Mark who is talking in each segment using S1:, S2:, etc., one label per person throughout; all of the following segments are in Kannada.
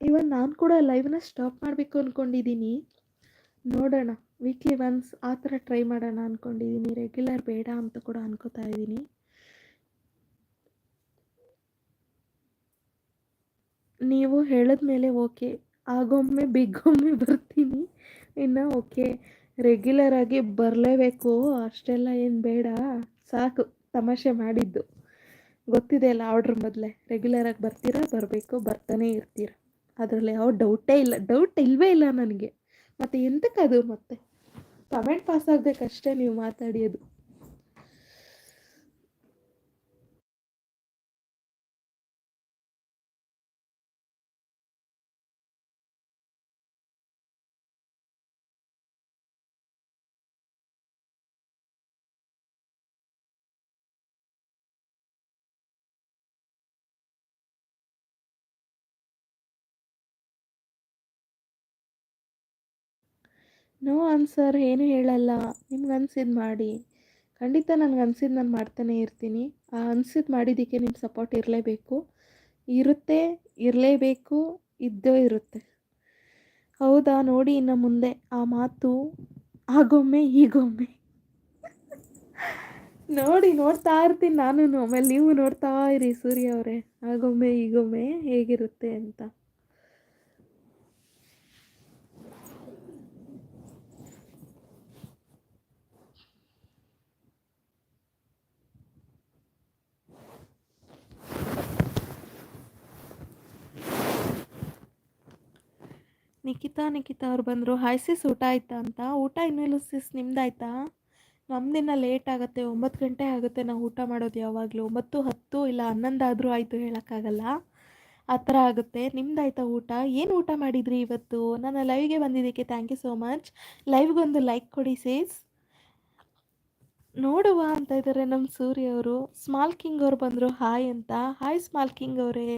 S1: ಇವನ್ ನಾನು ಕೂಡ ಲೈವ್ನ ಸ್ಟಾಪ್ ಮಾಡಬೇಕು ಅಂದ್ಕೊಂಡಿದ್ದೀನಿ ನೋಡೋಣ ವೀಕ್ಲಿ ಒನ್ಸ್ ಆ ಥರ ಟ್ರೈ ಮಾಡೋಣ ಅಂದ್ಕೊಂಡಿದ್ದೀನಿ ರೆಗ್ಯುಲರ್ ಬೇಡ ಅಂತ ಕೂಡ ಅನ್ಕೋತಾ ಇದ್ದೀನಿ ನೀವು ಹೇಳಿದ್ಮೇಲೆ ಓಕೆ ಆಗೊಮ್ಮೆ ಬಿಗ್ಗೊಮ್ಮೆ ಬರ್ತೀನಿ. ಇನ್ನು ಓಕೆ ರೆಗ್ಯುಲರ್ ಆಗಿ ಬರಲೇಬೇಕು. ಅಷ್ಟೆಲ್ಲ ಏನು ಬೇಡ. ಸಾಕು, ತಮಾಷೆ ಮಾಡಿದ್ದು. ಗೊತ್ತಿದೆ ಅಲ್ಲ ಆರ್ಡ್ರ್ ಮೊದಲೇ. ರೆಗ್ಯುಲರಾಗಿ ಬರ್ತೀರಾ, ಬರಬೇಕು, ಬರ್ತಾನೆ ಇರ್ತೀರ? ಅದರಲ್ಲಿ ಯಾವ ಡೌಟೇ ಇಲ್ಲ ಡೌಟ್ ಇಲ್ಲವೇ ಇಲ್ಲ ನನಗೆ. ಮತ್ತು ಎಂತಕ್ಕದು ಮತ್ತೆ? ಕಮೆಂಟ್ ಪಾಸ್ ಆಗಬೇಕಷ್ಟೇ ನೀವು ಮಾತಾಡಿ ನೋ ಆನ್ಸರ್, ಏನು ಹೇಳಲ್ಲ. ನಿಮ್ಗೆ ಅನ್ಸಿದ್ದು ಮಾಡಿ. ಖಂಡಿತ ನನಗೆ ಅನ್ಸಿದ್ದು ನಾನು ಮಾಡ್ತಾನೆ ಇರ್ತೀನಿ. ಆ ಅನ್ಸಿದ್ದು ಮಾಡಿದ್ದಕ್ಕೆ ನಿಮ್ಮ ಸಪೋರ್ಟ್ ಇರಲೇಬೇಕು. ಇರುತ್ತೆ, ಇರಲೇಬೇಕು, ಇದ್ದೇ ಇರುತ್ತೆ. ಹೌದಾ? ನೋಡಿ ಇನ್ನು ಮುಂದೆ. ಆ ಮಾತು ಆಗೊಮ್ಮೆ ಈಗೊಮ್ಮೆ ನೋಡಿ ನೋಡ್ತಾ ಇರ್ತೀನಿ ನಾನು ಆಮೇಲೆ ನೀವು ನೋಡ್ತಾ ಇರಿ ಸೂರ್ಯ ಅವರೇ. ಆಗೊಮ್ಮೆ ಈಗೊಮ್ಮೆ ಹೇಗಿರುತ್ತೆ ಅಂತ. ನಿಖಿತಾ ನಿಖಿತಾ ಅವ್ರು ಬಂದರು. ಹಾಯ್ ಸಿಸ್ ಊಟ ಆಯ್ತಾ ಅಂತ? ಊಟ ಇನ್ನೂ ಇಲ್ಲ ಸಿಸ್ ನಿಮ್ದಾಯ್ತಾ? ನಮ್ದಿನ ಲೇಟ್ ಆಗುತ್ತೆ, ಒಂಬತ್ತು ಗಂಟೆ ಆಗುತ್ತೆ ನಾವು ಊಟ ಮಾಡೋದು ಯಾವಾಗಲೂ. ಒಂಬತ್ತು, ಹತ್ತು ಇಲ್ಲ ಹನ್ನೊಂದು ಆದರೂ ಆಯಿತು ಹೇಳೋಕ್ಕಾಗಲ್ಲ. ಆ ಥರ ಆಗುತ್ತೆ. ನಿಮ್ದಾಯ್ತಾ ಊಟ? ಏನು ಊಟ ಮಾಡಿದ್ರಿ ಇವತ್ತು? ನನ್ನ ಲೈವ್ಗೆ ಬಂದಿದ್ದಕ್ಕೆ ಥ್ಯಾಂಕ್ ಯು ಸೋ ಮಚ್ ಲೈವ್ಗೊಂದು ಲೈಕ್ ಕೊಡಿ ಸೇಸ್ ನೋಡುವ, ಅಂತ ಇದ್ದಾರೆ ನಮ್ಮ ಸೂರ್ಯ ಅವರು. ಸ್ಮಾಲ್ ಕಿಂಗ್ ಅವ್ರು ಬಂದರು. ಹಾಯ್ ಅಂತ. ಹಾಯ್ ಸ್ಮಾಲ್ ಕಿಂಗ್ ಅವರೇ.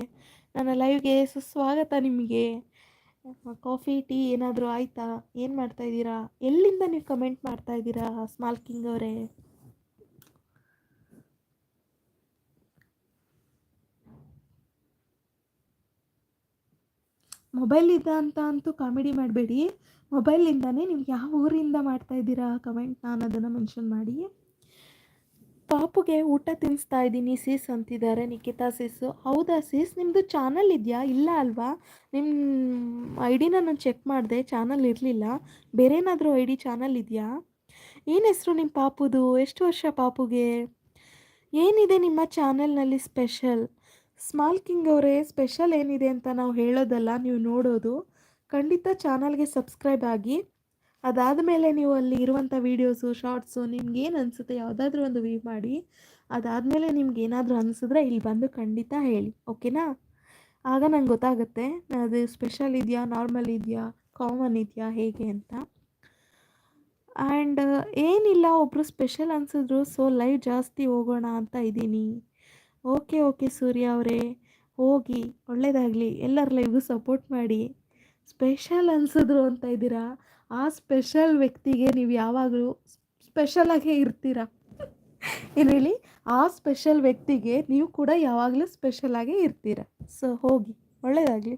S1: ನನ್ನ ಲೈವ್ಗೆ ಸುಸ್ವಾಗತ ನಿಮಗೆ. ಕಾಫಿ ಟೀ ಏನಾದರೂ ಆಯಿತಾ? ಏನು ಮಾಡ್ತಾ ಇದ್ದೀರಾ? ಎಲ್ಲಿಂದ ನೀವು ಕಮೆಂಟ್ ಮಾಡ್ತಾ ಇದ್ದೀರಾ ಸ್ಮಾಲ್ ಕಿಂಗ್ ಅವರೇ? ಇದ್ದ ಅಂತ ಅಂತೂ ಕಾಮಿಡಿ ಮಾಡಬೇಡಿ. ಮೊಬೈಲಿಂದನೇ ನೀವು ಯಾವ ಊರಿಂದ ಮಾಡ್ತಾ ಇದ್ದೀರಾ? ಕಮೆಂಟ್ ನಾನು ಅದನ್ನು ಮೆನ್ಷನ್ ಮಾಡಿ. ಪಾಪುಗೆ ಊಟ ತಿನ್ನಿಸ್ತಾ ಇದ್ದೀನಿ, ಸೀಸ್ ಅಂತಿದ್ದಾರೆ ನಿಖಿತಾ ಸೀಸು. ಹೌದಾ ಸೀಸ್? ನಿಮ್ಮದು ಚಾನಲ್ ಇದೆಯಾ? ಇಲ್ಲ ಅಲ್ವಾ? ನಿಮ್ಮ ಐ ಡಿನ ನಾನು ಚೆಕ್ ಮಾಡಿದೆ ಚಾನಲ್ ಇರಲಿಲ್ಲ. ಬೇರೇನಾದರೂ ಐ ಡಿ ಚಾನಲ್ ಇದೆಯಾ? ಏನು ಹೆಸರು ನಿಮ್ಮ ಪಾಪುದು? ಎಷ್ಟು ವರ್ಷ ಪಾಪುಗೆ? ಏನಿದೆ ನಿಮ್ಮ ಚಾನಲ್ನಲ್ಲಿ ಸ್ಪೆಷಲ್ ಸ್ಮಾಲ್ ಕಿಂಗ್ ಅವರೇ ಸ್ಪೆಷಲ್ ಏನಿದೆ ಅಂತ ನಾವು ಹೇಳೋದಲ್ಲ, ನೀವು ನೋಡೋದು. ಖಂಡಿತ ಚಾನಲ್ಗೆ ಸಬ್ಸ್ಕ್ರೈಬ್ ಆಗಿ. ಅದಾದಮೇಲೆ ನೀವು ಅಲ್ಲಿ ಇರುವಂಥ ವೀಡಿಯೋಸು, ಶಾರ್ಟ್ಸು ನಿಮ್ಗೆ ಏನು ಅನಿಸುತ್ತೆ ಯಾವುದಾದ್ರೂ ಒಂದು ವೀ ಮಾಡಿ, ಅದಾದಮೇಲೆ ನಿಮ್ಗೆ ಏನಾದರೂ ಅನಿಸಿದ್ರೆ ಇಲ್ಲಿ ಬಂದು ಖಂಡಿತ ಹೇಳಿ, ಓಕೆನಾ? ಆಗ ನಂಗೆ ಗೊತ್ತಾಗುತ್ತೆ, ಅದು ಸ್ಪೆಷಲ್ ಇದೆಯಾ ನಾರ್ಮಲ್ ಇದೆಯಾ ಕಾಮನ್ ಇದೆಯಾ, ಹೇಗೆ ಅಂತ. ಆ್ಯಂಡ್ ಏನಿಲ್ಲ ಒಬ್ಬರು ಸ್ಪೆಷಲ್ ಅನಿಸಿದ್ರು ಸೊ ಲೈವ್ ಜಾಸ್ತಿ ಹೋಗೋಣ ಅಂತ ಇದ್ದೀನಿ. ಓಕೆ ಓಕೆ ಸೂರ್ಯ ಅವರೇ, ಹೋಗಿ ಒಳ್ಳೆಯದಾಗಲಿ ಎಲ್ಲರ ಲೈವ್ಗೂ ಸಪೋರ್ಟ್ ಮಾಡಿ. ಸ್ಪೆಷಲ್ ಅನಿಸಿದ್ರು ಅಂತ ಇದ್ದೀರಾ? ಆ ಸ್ಪೆಷಲ್ ವ್ಯಕ್ತಿಗೆ ನೀವು ಯಾವಾಗಲೂ ಸ್ಪೆಷಲಾಗೇ ಇರ್ತೀರ? ಏನು ಹೇಳಿ? ಆ ಸ್ಪೆಷಲ್ ವ್ಯಕ್ತಿಗೆ ನೀವು ಕೂಡ ಯಾವಾಗಲೂ ಸ್ಪೆಷಲಾಗೇ ಇರ್ತೀರ? ಸೊ ಹೋಗಿ. ಒಳ್ಳೆಯದಾಗಲಿ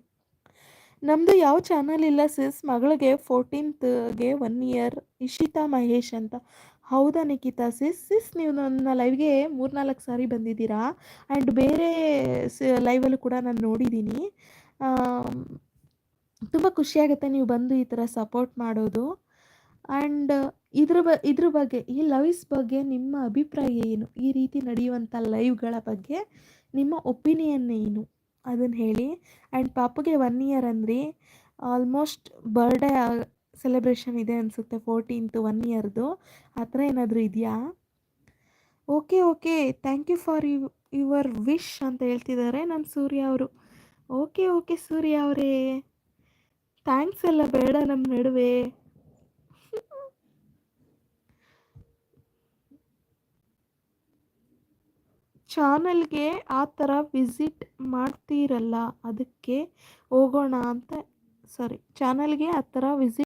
S1: ನಮ್ಮದು ಯಾವ ಚಾನಲ್ ಇಲ್ಲ ಸಿಸ್ ಮಗಳಿಗೆ ಫೋರ್ಟೀನ್ತ್ಗೆ ಒನ್ ಇಯರ್ ಇಶಿತಾ ಮಹೇಶ್ ಅಂತ. ಹೌದಾ ನಿಖಿತಾ ಸಿಸ್ ಸಿಸ್ ನೀವು ನನ್ನ ಲೈವ್ಗೆ ಮೂರ್ನಾಲ್ಕು ಸಾರಿ ಬಂದಿದ್ದೀರಾ? ಆ್ಯಂಡ್ ಬೇರೆ ಸ ಲೈವಲ್ಲೂ ಕೂಡ ನಾನು ನೋಡಿದ್ದೀನಿ. ತುಂಬ ಖುಷಿಯಾಗುತ್ತೆ ನೀವು ಬಂದು ಈ ಥರ ಸಪೋರ್ಟ್ ಮಾಡೋದು. ಆ್ಯಂಡ್ ಇದ್ರ ಬ, ಇದ್ರ ಬಗ್ಗೆ, ಈ ಲವ್ಸ್ ಬಗ್ಗೆ ನಿಮ್ಮ ಅಭಿಪ್ರಾಯ ಏನು? ಈ ರೀತಿ ನಡೆಯುವಂಥ ಲೈವ್ಗಳ ಬಗ್ಗೆ ನಿಮ್ಮ ಒಪಿನಿಯನ್ ಏನು? ಅದನ್ನು ಹೇಳಿ. ಆ್ಯಂಡ್ ಪಾಪುಗೆ ಒನ್ ಇಯರ್ ಅಂದ್ರಿ ಆಲ್ಮೋಸ್ಟ್ ಬರ್ಡೇ ಸೆಲೆಬ್ರೇಷನ್ ಇದೆ ಅನಿಸುತ್ತೆ ಫೋರ್ಟೀನ್ತ್ ಒನ್ ಇಯರ್ದು ಆ ಥರ ಏನಾದರೂ ಇದೆಯಾ? Okay okay thank you for you your wish ಅಂತ ಹೇಳ್ತಿದ್ದಾರೆ ನಮ್ಮ ಸೂರ್ಯ ಅವರು. ಓಕೆ ಓಕೆ ಸೂರ್ಯ ಅವರೇ. ಥ್ಯಾಂಕ್ಸ್ ಎಲ್ಲ ಬೇಡ ನಮ್ಮ ನಡುವೆ. ಚಾನಲ್ಗೆ ಆ ಥರ ವಿಸಿಟ್ ಮಾಡ್ತೀರಲ್ಲ, ಅದಕ್ಕೆ ಹೋಗೋಣ ಅಂತ ಸಾರಿ ಚಾನಲ್ಗೆ ಆ ಥರ ವಿಸಿಟ್